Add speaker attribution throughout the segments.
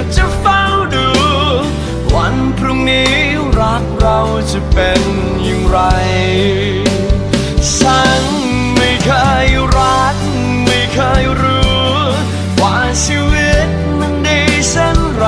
Speaker 1: ือจะเฝ้าดู วันพรุ่งนี้รักเราจะเป็นอย่างไร ฉันไม่เคยรัก ไม่เคยรู้ ว่าชีวิตมันดีเช่นไร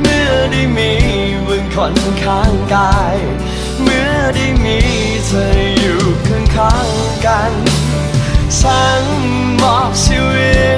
Speaker 1: เมื่อได้มีเบื้องคนข้างกาย เมื่อได้มีเธออยู่ข้างข้างๆกัน ฉันมอบชีวิต